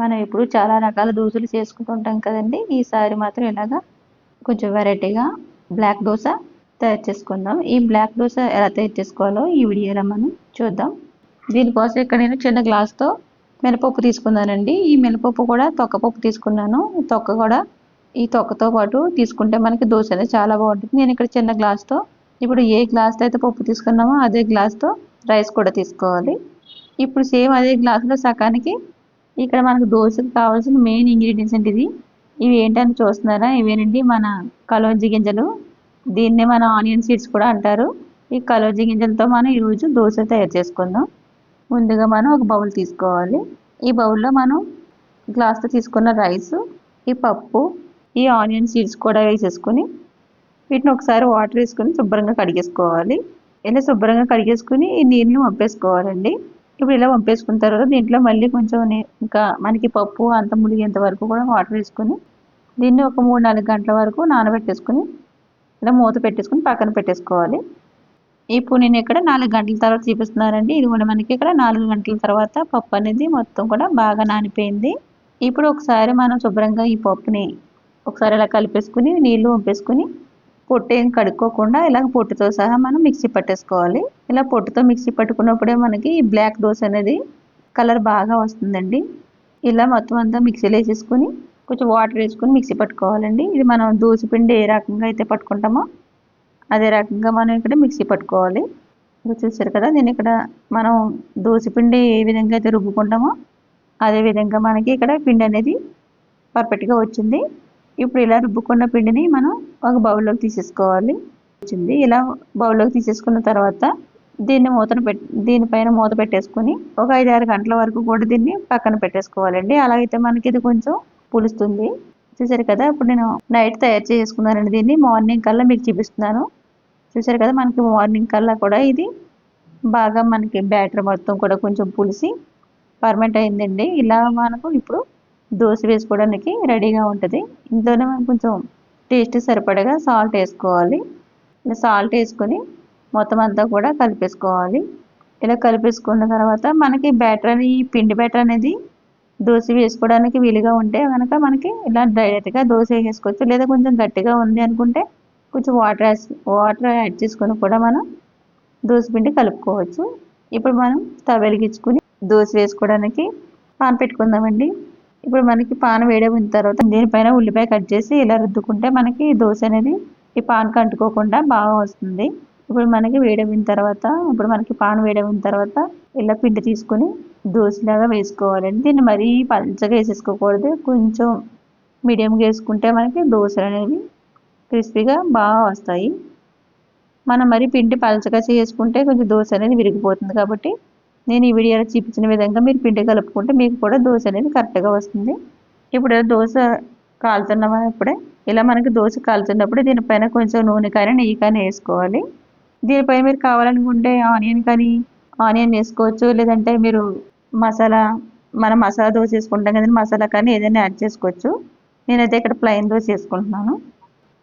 మనం ఇప్పుడు చాలా రకాల దోశలు చేసుకుంటుంటాం కదండి. ఈసారి మాత్రం ఇలాగా కొంచెం వెరైటీగా బ్లాక్ దోశ తయారు చేసుకుందాం. ఈ బ్లాక్ దోశ ఎలా తయారు చేసుకోవాలో ఈ వీడియోలో మనం చూద్దాం. దీనికోసం ఇక్కడ నేను చిన్న గ్లాస్తో మినపప్పు తీసుకున్నానండి. ఈ మినపప్పు కూడా తొక్కపప్పు తీసుకున్నాను. తొక్క కూడా ఈ తొక్కతో పాటు తీసుకుంటే మనకి దోశ అనేది చాలా బాగుంటుంది. నేను ఇక్కడ చిన్న గ్లాస్తో ఇప్పుడు ఏ గ్లాస్తో అయితే పప్పు తీసుకున్నామో అదే గ్లాస్తో రైస్ కూడా తీసుకోవాలి. ఇప్పుడు సేమ్ అదే గ్లాసులో సగానికి ఇక్కడ మనకు దోశకు కావాల్సిన మెయిన్ ఇంగ్రీడియంట్స్ ఏంటిది? ఇది ఇవి ఏంటని చూస్తున్నారా? ఇవేనండి మన కలోజి గింజలు. దీన్నే మన ఆనియన్ సీడ్స్ కూడా అంటారు. ఈ కలోజి గింజలతో మనం ఈరోజు దోశ తయారు చేసుకుందాం. ముందుగా మనం ఒక బౌల్ తీసుకోవాలి. ఈ బౌల్లో మనం గ్లాస్తో తీసుకున్న రైస్ ఈ పప్పు ఈ ఆనియన్ సీడ్స్ కూడా వేసేసుకొని వీటిని ఒకసారి వాటర్ వేసుకొని శుభ్రంగా కడిగేసుకోవాలి. ఇలా శుభ్రంగా కడిగేసుకుని ఈ నీళ్ళని పంపేసుకోవాలండి ఇప్పుడు ఇలా పంపేసుకున్న తర్వాత దీంట్లో మళ్ళీ కొంచెం ఇంకా మనకి పప్పు అంత మునిగేంత వరకు కూడా వాటర్ వేసుకొని దీన్ని ఒక మూడు నాలుగు గంటల వరకు నానబెట్టేసుకుని ఇలా మూత పెట్టేసుకుని పక్కన పెట్టేసుకోవాలి. ఇప్పుడు నేను ఇక్కడ నాలుగు గంటల తర్వాత చూపిస్తున్నానండి. ఇది కూడా మనకి ఇక్కడ నాలుగు గంటల తర్వాత పప్పు అనేది మొత్తం కూడా బాగా నానిపోయింది. ఇప్పుడు ఒకసారి మనం శుభ్రంగా ఈ పప్పుని ఒకసారి ఇలా కలిపేసుకుని నీళ్ళు వంపేసుకుని పొట్టు ఏం కడుక్కోకుండా ఇలా పొట్టుతో సహా మనం మిక్సీ పట్టేసుకోవాలి. ఇలా పొట్టుతో మిక్సీ పట్టుకున్నప్పుడే మనకి బ్లాక్ దోశ అనేది కలర్ బాగా వస్తుందండి. ఇలా మొత్తం అంతా మిక్సీలో వేసేసుకొని కొంచెం వాటర్ వేసుకుని మిక్సీ పట్టుకోవాలండి. ఇది మనం దోశపిండి ఏ రకంగా అయితే పట్టుకుంటామో అదే రకంగా మనం ఇక్కడ మిక్సీ పట్టుకోవాలి. చూసారు కదా నేను ఇక్కడ మనం దోశ పిండి ఏ విధంగా అయితే రుబ్బుకుంటామో అదే విధంగా మనకి ఇక్కడ పిండి అనేది పర్ఫెక్ట్గా వచ్చింది. ఇప్పుడు ఇలా రుబ్బుకున్న పిండిని మనం ఒక బౌల్లోకి తీసేసుకోవాలి. వచ్చింది. ఇలా బౌల్లోకి తీసేసుకున్న తర్వాత దీన్ని మూతను పెట్ దీనిపైన మూత పెట్టేసుకుని ఒక ఐదు ఆరు గంటల వరకు కూడా దీన్ని పక్కన పెట్టేసుకోవాలండి. అలాగైతే మనకి ఇది కొంచెం పులుస్తుంది. చూసారు కదా ఇప్పుడు నేను నైట్ తయారు చేసుకున్నానండి దీన్ని. మార్నింగ్ కల్లా మీకు చూపిస్తున్నాను. చూసారు కదా మనకి మార్నింగ్ కల్లా కూడా ఇది బాగా మనకి బ్యాటర్ మొత్తం కూడా కొంచెం పులిసి పర్మనెంట్ అయిందండి. ఇలా మనకు ఇప్పుడు దోశ వేసుకోవడానికి రెడీగా ఉంటుంది. ఇంట్లోనే మనం కొంచెం టేస్ట్ సరిపడగా సాల్ట్ వేసుకోవాలి. సాల్ట్ వేసుకొని మొత్తం అంతా కూడా కలిపేసుకోవాలి. ఇలా కలిపేసుకున్న తర్వాత మనకి బ్యాటర్ అని పిండి బ్యాటర్ అనేది దోశ వేసుకోవడానికి వీలుగా ఉంటే కనుక మనకి ఇలా డైరెక్ట్గా దోశ వేసుకోవచ్చు లేదా కొంచెం గట్టిగా ఉంది అనుకుంటే కొంచెం వాటర్ వాటర్ యాడ్ చేసుకొని కూడా మనం దోశ పిండి కలుపుకోవచ్చు. ఇప్పుడు మనం తవ వెలిగించుకుని దోశ వేసుకోవడానికి పాన్ పెట్టుకుందామండి. ఇప్పుడు మనకి పాన్ వేడైన తర్వాత దీనిపైన ఉల్లిపాయ కట్ చేసి ఇలా రుద్దుకుంటే మనకి దోశ అనేది ఈ పాన్కి అంటుకోకుండా బాగా వస్తుంది. ఇప్పుడు మనకి వేడైన తర్వాత ఇప్పుడు మనకి పాన్ వేడైన తర్వాత ఇలా పిండి తీసుకొని దోశలాగా వేసుకోవాలండి. దీన్ని మరీ పల్చగా వేసేసుకోకూడదు. కొంచెం మీడియంగా వేసుకుంటే మనకి దోశలు అనేవి క్రిస్పీగా బాగా వస్తాయి. మనం మరి పిండి పలచగా చేసుకుంటే కొంచెం దోశ అనేది విరిగిపోతుంది కాబట్టి నేను ఈ వీడియోలో చూపించిన విధంగా మీరు పిండి కలుపుకుంటే మీకు కూడా దోశ అనేది కరెక్ట్గా వస్తుంది. ఇప్పుడు దోశ కాలుతున్నామా ఇప్పుడే ఇలా మనకి దోశ కాలుతున్నప్పుడు దీనిపైన కొంచెం నూనె కానీ నెయ్యి కానీ వేసుకోవాలి. దీనిపై మీరు కావాలనుకుంటే ఆనియన్ కానీ ఆనియన్ వేసుకోవచ్చు. లేదంటే మీరు మసాలా మనం మసాలా దోశ వేసుకుంటాం కదండి మసాలా కానీ ఏదైనా యాడ్ చేసుకోవచ్చు. నేనైతే ఇక్కడ ప్లెయిన్ దోశ వేసుకుంటున్నాను.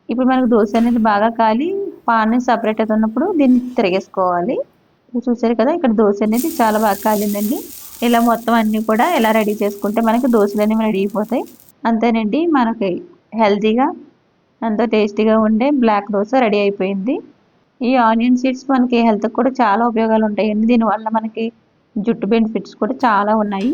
ఇప్పుడు మనకు దోశ అనేది బాగా కాలి పాన్ సపరేట్ అవుతున్నప్పుడు దీన్ని తిరిగేసుకోవాలి. చూసారు కదా ఇక్కడ దోశ అనేది చాలా బాగా కాలిందండి. ఇలా మొత్తం అన్నీ కూడా ఇలా రెడీ చేసుకుంటే మనకి దోశలు అనేవి రెడీ అయిపోతాయి. అంతేనండి మనకి హెల్తీగా ఎంతో టేస్టీగా ఉండే బ్లాక్ దోశ రెడీ అయిపోయింది. ఈ ఆనియన్ సీడ్స్ మనకి హెల్త్కి కూడా చాలా ఉపయోగాలు ఉంటాయండి దీనివల్ల మనకి జుట్టు బెనిఫిట్స్ కూడా చాలా ఉన్నాయి.